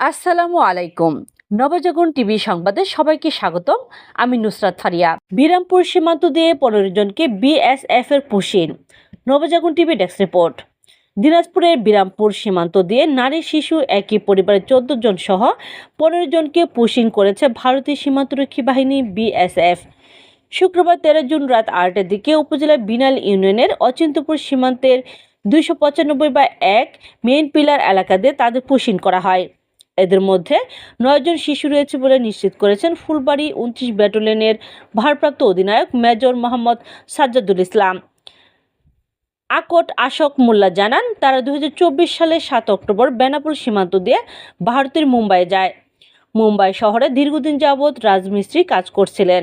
আসসালামু আলাইকুম। নবজাগরণ টিভি সংবাদে সবাইকে স্বাগতম। আমি নুসরাত ফারিয়া। বিরামপুর সীমান্ত দিয়ে পনেরো জনকে বিএসএফ এর পুশিন নবজাগরণ টিভি ডেস্ক রিপোর্ট। দিনাজপুরের বিরামপুর সীমান্ত দিয়ে নারী, শিশু একই পরিবারের চোদ্দ জন সহ পনেরো জনকে পুশিং করেছে ভারতীয় সীমান্তরক্ষী বাহিনী বিএসএফ। শুক্রবার তেরো জুন রাত আটটার দিকে উপজেলার বিনাল ইউনিয়নের অচিন্তপুর সীমান্তের দুইশো পঁচানব্বই বা এক মেইন পিলার এলাকাতে তাদের পুশিন করা হয়। এদের মধ্যে নয়জন শিশু রয়েছে বলে নিশ্চিত করেছেন ফুলবাড়ি উনত্রিশ ব্যাটালিয়নের ভারপ্রাপ্ত অধিনায়ক মেজর মোহাম্মদ সাজ্জাদুল ইসলাম। আকট আশক মোল্লা জানান, তারা দুই হাজার চব্বিশ সালের সাত অক্টোবর বেনাপুর সীমান্ত দিয়ে ভারতের মুম্বাই যায়। মুম্বাই শহরে দীর্ঘদিন যাবৎ রাজমিস্ত্রি কাজ করছিলেন।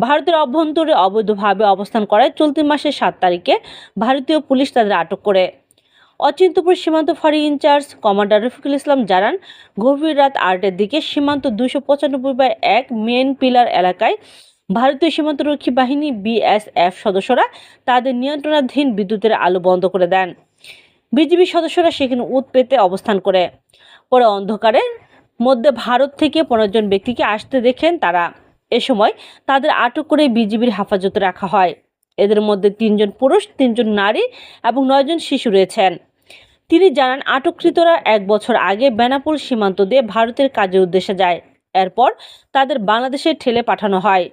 ভারতের অভ্যন্তরে অবৈধভাবে অবস্থান করায় চলতি মাসের সাত তারিখে ভারতীয় পুলিশ তাদের আটক করে। অচিন্তপুর সীমান্ত ফাঁড়ি ইনচার্জ কমান্ডার রফিকুল ইসলাম জানান, গভীর রাত আটটার দিকে সীমান্ত দুশো পঁচানব্বই বাই এক মেন পিলার এলাকায় ভারতীয় সীমান্তরক্ষী বাহিনী বিএসএফ সদস্যরা তাদের নিয়ন্ত্রণাধীন বিদ্যুতের আলো বন্ধ করে দেন। বিজিবি সদস্যরা সেখানে উৎ পেতে অবস্থান করে। পরে অন্ধকারের মধ্যে ভারত থেকে পনেরো জন ব্যক্তিকে আসতে দেখেন তারা। এ সময় তাদের আটক করে বিজিবির হেফাজতে রাখা হয়। এদের মধ্যে তিনজন পুরুষ, তিনজন নারী এবং নয়জন শিশু রয়েছেন। তিনি জানান, আটককৃতরা এক বছর আগে বেনাপুর সীমান্ত দিয়ে ভারতের কাজের উদ্দেশ্যে যায়। এরপর তাদের বাংলাদেশে ঠেলে পাঠানো হয়।